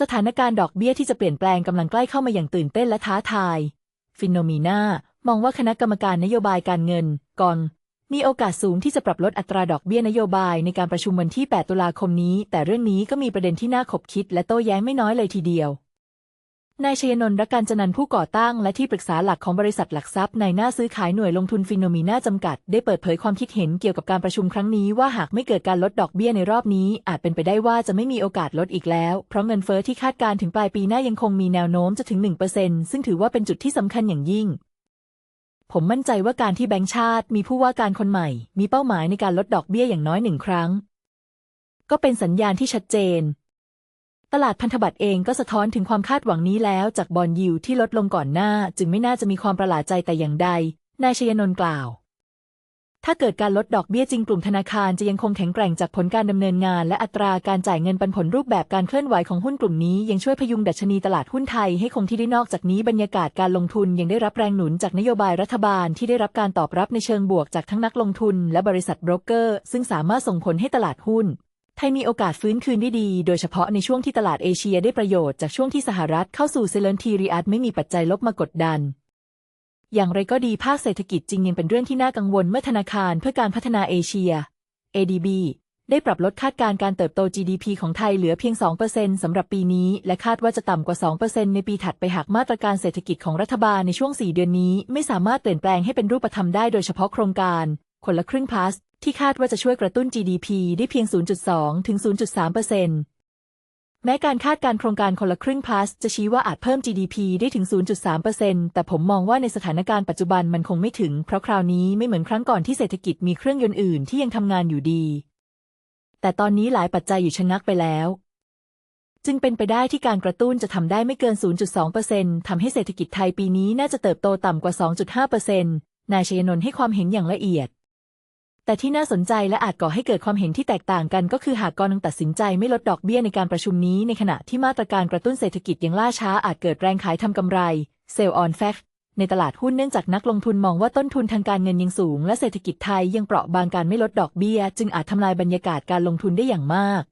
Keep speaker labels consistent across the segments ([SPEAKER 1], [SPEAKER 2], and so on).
[SPEAKER 1] สถานการณ์ดอกเบี้ยที่จะเปลี่ยนแปลงกำลังใกล้เข้ามาอย่างตื่นเต้นและท้าทาย ฟินโนมีนามองว่าคณะกรรมการนโยบายการเงินกอนมีโอกาสสูงที่จะปรับลดอัตราดอกเบี้ยนโยบายในการประชุมวันที่ 8 ตุลาคมนี้ แต่เรื่องนี้ก็มีประเด็นที่น่าขบคิดและโต้แย้งไม่น้อยเลยทีเดียว นายชยนนท์รักการจนันผู้ก่อตั้งและที่ปรึกษาหลักของบริษัทหลักทรัพย์ในหน้าซื้อขายหน่วยลงทุนฟินโนมีนาจำกัด ได้เปิดเผยความคิดเห็นเกี่ยวกับการประชุมครั้งนี้ว่าหากไม่เกิดการลดดอกเบี้ยในรอบนี้ อาจเป็นไปได้ว่าจะไม่มีโอกาสลดอีกแล้ว เพราะเงินเฟ้อที่คาดการณ์ถึงปลายปีหน้ายังคงมีแนวโน้มจะถึง 1%ซึ่งถือว่าเป็นจุดที่สำคัญอย่างยิ่งผมมั่นใจว่าการที่แบงก์ชาติมีผู้ว่าการคนใหม่ มีเป้าหมายในการลดดอกเบี้ยอย่างน้อยหนึ่งครั้ง ก็เป็นสัญญาณที่ชัดเจน ตลาดพันธบัตรเองก็สะท้อนถึงความคาดหวังนี้แล้วจากบอลยิวที่ลดลงก่อนหน้า จึงไม่น่าจะมีความประหลาดใจแต่อย่างใด นายชยนนท์กล่าว ถ้าเกิดการลดดอกเบี้ยจริงกลุ่มธนาคารจะยังคงแข็งแกร่งจากผลการดำเนินงาน และอัตราการจ่ายเงินปันผลรูปแบบการเคลื่อนไหวของหุ้นกลุ่มนี้ยังช่วยพยุงดัชนีตลาดหุ้นไทยให้คงที่ได้นอกจากนี้บรรยากาศการลงทุนยังได้รับแรงหนุนจากนโยบายรัฐบาลที่ได้รับการตอบรับในเชิงบวกจากทั้งนักลงทุน และบริษัทโบรกเกอร์ ซึ่งสามารถส่งผลให้ตลาดหุ้น ไทยมีโอกาสฟื้นคืนได้ดี โดยเฉพาะในช่วงที่ตลาดเอเชียได้ประโยชน์จากช่วงที่สหรัฐเข้าสู่เซเลนทีรีอัตไม่มีปัจจัยลบมากดดัน อย่างไรก็ดีภาคเศรษฐกิจจริงยังเป็นเรื่องที่น่ากังวลเมื่อธนาคารเพื่อการพัฒนาเอเชีย ADB ได้ปรับลดคาดการณ์การเติบโต GDP ของไทยเหลือเพียง 2%สำหรับปีนี้ และคาดว่าจะต่ำกว่า 2%ในปีถัดไปหากมาตรการเศรษฐกิจของรัฐบาลในช่วง 4 เดือนนี้ ไม่สามารถเปลี่ยนแปลงให้เป็นรูปธรรมได้โดยเฉพาะโครงการ คนละครึ่ง plus ที่คาดว่าจะช่วยกระตุ้น GDP ได้เพียง 0.2 ถึง 0.3%แม้การคาดการโครงการคนละครึ่ง plus จะชี้ว่าอาจเพิ่ม GDP ได้ถึง 0.3%แต่ผมมองว่าในสถานการณ์ปัจจุบันมันคงไม่ถึง เพราะคราวนี้ไม่เหมือนครั้งก่อนที่เศรษฐกิจมีเครื่องยนต์อื่นที่ยังทำงานอยู่ดี แต่ตอนนี้หลายปัจจัยอยู่ชะงักไปแล้ว จึงเป็นไปได้ที่การกระตุ้นจะทำได้ไม่เกิน 0.2%ทำให้เศรษฐกิจไทยปีนี้น่าจะเติบโตต่ำกว่า 2.5%นายชยนนท์ให้ความเห็นอย่างละเอียด แต่ที่น่าสนใจและอาจก่อให้เกิดความเห็นที่แตกต่างกันก็คือหากกรนงตัดสินใจไม่ลดดอกเบี้ยในการประชุมนี้ในขณะที่มาตรการกระตุ้นเศรษฐกิจยังล่าช้าอาจเกิดแรงขายทำกำไรเซลล์ออนแฟกในตลาดหุ้นเนื่องจากนักลงทุนมองว่าต้นทุนทางการเงินยังสูง และเศรษฐกิจไทยยังเปราะบางการไม่ลดดอกเบี้ย จึงอาจทำลายบรรยากาศการลงทุนได้อย่างมาก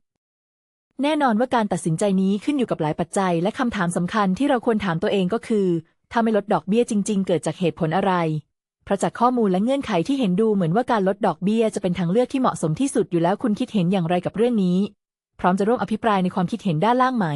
[SPEAKER 1] แน่นอนว่าการตัดสินใจนี้ขึ้นอยู่กับหลายปัจจัย และคำถามสำคัญที่เราควรถามตัวเองก็คือ ถ้าไม่ลดดอกเบี้ยจริง ๆ เกิดจากเหตุผลอะไร เพราะจากข้อมูลและเงื่อนไขที่เห็นดูเหมือนว่าการลดดอกเบี้ยจะเป็นทางเลือกที่เหมาะสมที่สุดอยู่แล้วคุณคิดเห็นอย่างไรกับเรื่องนี้ พร้อมจะร่วมอภิปรายในความคิดเห็นด้านล่างไหม